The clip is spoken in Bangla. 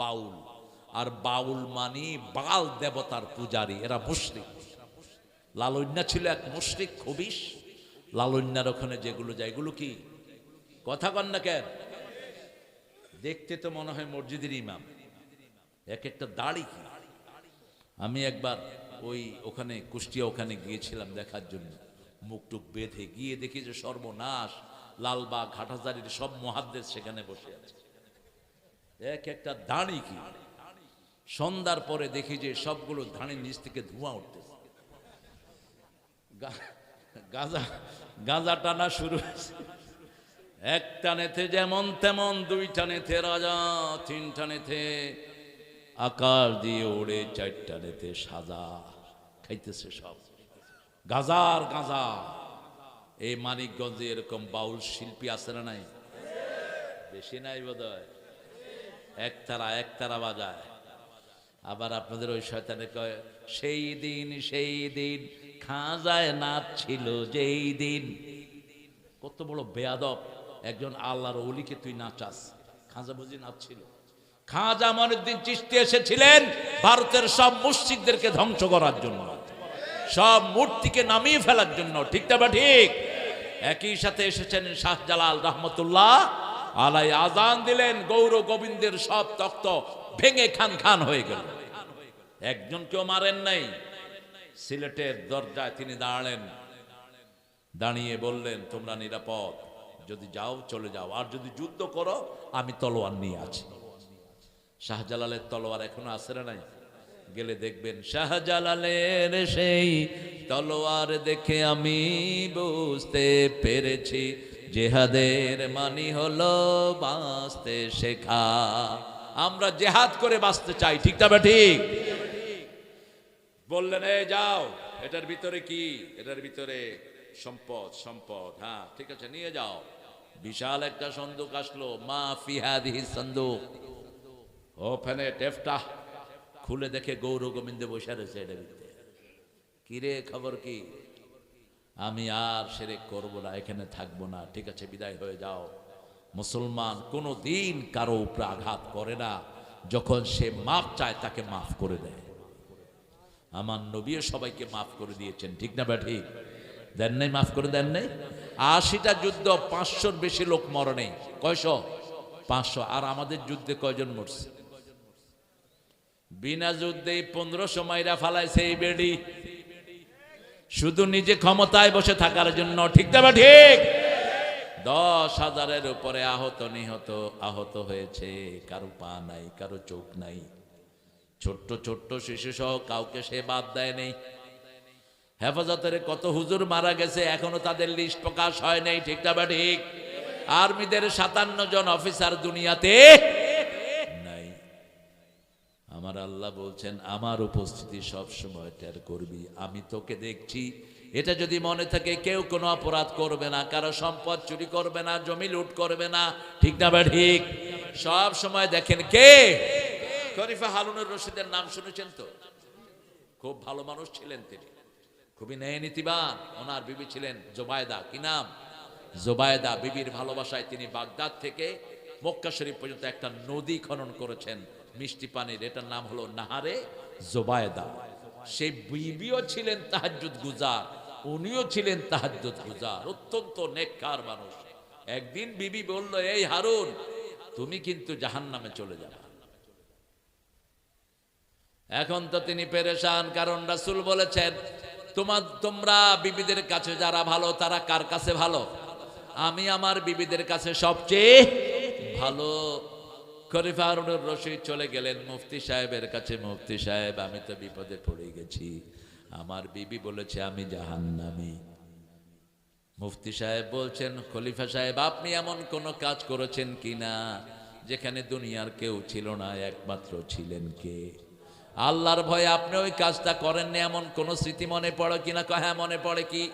বাউল। আর বাউল মানি বাল দেবতার পূজারী, এরা মুশরিক লালন্যা ছিল এক মুশরিক খবিস লালন্যার ওখানে যেগুলো যায়, এগুলো কি? কথা কন না কেন? দেখতে তো মনে হয় মসজিদের ইমাম। এক একটা দাড়ি কি? আমি একবার ওই ওখানে, কুষ্টিয়া ওখানে গিয়েছিলাম দেখার জন্য। মুখ টুক বেঁধে গিয়ে দেখি যে সর্বনাশ, লালবাগ ঘাটাজারির সব মহাদ্দেশ সেখানে বসে আছে। এক একটা দাঁড়ি কি? সন্ধ্যার পরে দেখি যে সবগুলো ধানের নিচ থেকে ধোঁয়া উঠতেছে। গাঁজা গাঁজা টানা শুরু হয়েছে। এক টানেতে যেমন তেমন দুই টানেতে রাজা তিন টানেতে আকাশ দিয়ে ওড়ে চার টানেতে সাজা। খাইতেছে সব। গাজার গাঁজা। এই মানিকগঞ্জে এরকম বাউল শিল্পী আছে না নাই? বেশি নাই বোধ হয় একতারা একতারা বাজায়। আবার আপনাদের ওই শয়তানে কয়, সেই দিন সেই দিন, খাজায় নাচ ছিল যেই দিন। কত বড় বেয়াদব। একজন আল্লাহর অলিকে তুই নাচাস। খাজা বুঝি নাচছিল। খাজা মনুদ্দিন চিস্তি এসেছিলেন ভারতের সব মসজিদদেরকে ধ্বংস করার জন্য। সব মূর্তিকে নামিয়ে ফেলার জন্য। ঠিক না বা ঠিক? একই সাথে এসেছেন শাহজালাল রহমতুল্লাহ। আলাই আজান দিলেন, গৌর গোবিন্দের সব তক্ত ভেঙে খান খান হয়ে গেল। একজন কেউ মারেন নাই। সিলেটের দরজায় তিনি দাঁড়ালেন। দাঁড়িয়ে বললেন, তোমরা নিরাপদ। যদি যাও, চলে যাও। আর যদি যুদ্ধ করো, আমি তলোয়ার নিয়ে আছি। শাহজালালের তলোয়ার এখনও আছে না নাই? গেলে দেখবেন শাহজালালের সেই তলোয়ার দেখে আমি বুঝতে পেরেছি। জেহাদের মানি হলো বাঁচতে শেখা। আমরা জেহাদ করে বাঁচতে চাই, ঠিক তবে ঠিক? বললেন, এই যাও, এটার ভিতরে কি? এটার ভিতরে সম্পদ সম্পদ হ্যাঁ ঠিক আছে, নিয়ে যাও। বিশাল একটা সন্দুক আসলো, মা ফিহাদিহি সন্দুক। ওখানে টেফটা খুলে দেখে গৌর গোবিন্দে বসে রয়েছে এটার ভিতরে। কিরে, খবর কি? আমি আর সেরে করব না, এখানে থাকব না। ঠিক আছে, বিদায় হয়ে যাও। মুসলমান কোনো দিন কারও উপরে আঘাত করে না, যখন সে মাফ চায় তাকে মাফ করে দেয়। আমার নবীও সবাইকে মাফ করে দিয়েছেন, ঠিক না বা ঠিক দেন নাই, মাফ করে দেন নাই? আশিটা যুদ্ধ, পাঁচশোর বেশি লোক মরে নেই কয়শো? পাঁচশো। আর আমাদের যুদ্ধে কয়জন মরছে? বিনা যুদ্ধে পনেরোশো মাইরা ফালাইছে এই বেডি। শুধু নিজে ক্ষমতায় বসে থাকার জন্য, ঠিক না বা ঠিক? দশ হাজারের উপরে আহত, নিহত, আহত হয়েছে। কারও পা নাই, কারও চোখ নাই। ছোট্ট ছোট্ট শিশু সহ কাউকে সে বাদ দেয় নেই হেফাজতের কত হুজুর মারা গেছে, এখনও তাদের লিস্ট প্রকাশ হয় নাই, ঠিক না ঠিক? আর্মিদের সাতান্ন জন অফিসার দুনিয়াতে আমার আল্লাহ বলছেন, আমার উপস্থিতি সব সময় টের করবি। আমি তোকে দেখছি। এটা যদি মনে থাকে কেউ কোনো অপরাধ করবে না, কারও সম্পদ চুরি করবে না, জমি লুট করবে না। ঠিক না বা ঠিক? সব সময় দেখেন কে? খরিফা হারুনুর রশিদের নাম শুনেছেন তো? খুব ভালো মানুষ ছিলেন তিনি। খুবই ন্যায় নীতিবান। ওনার বিবি ছিলেন জোবায়দা। কি নাম? জোবায়দা। বিবির ভালোবাসায় তিনি বাগদাদ থেকে মক্কা শরীফ পর্যন্ত একটা নদী খনন করেছেন। মিষ্টি পানির, এটার নাম হলো নাহারে জোবায়দা। সেই বিবিও ছিলেন তাহাজ্জুদ গুজার, উনিও ছিলেন তাহাজ্জুদ গুজার, অত্যন্ত নেককার মানুষ। একদিন বিবি বলল, এই হারুন, তুমি কিন্তু জাহান্নামে চলে যাবে। এখন তো তিনি পেরেশান, কারণ রাসুল বলেছেন, তোমার, তোমরা বিবিদের কাছে যারা ভালো, তারা কার কাছে ভালো? আমি আমার বিবিদের কাছে সবচেয়ে ভালো। খরিফা হারুনুর চলে গেলেন, মুফতি সাহেবের কাছে, মুফতি সাহেব, আমি তো বিপদে পড়ে গেছি। আমার বিবি বলেছে, আমি জাহান্নামী। মুফতি সাহেব বলছেন, খলিফা সাহেব, আপনি এমন কোন কাজ করেছেন কিনা যেখানে দুনিয়ার কেউ ছিল না, একমাত্র ছিলেন কে? আল্লাহর ভয়ে আপনি ওই কাজটা করেননি, এমন কোন স্মৃতি মনে পড়ে কিনা? হ্যাঁ মনে পড়ে কি?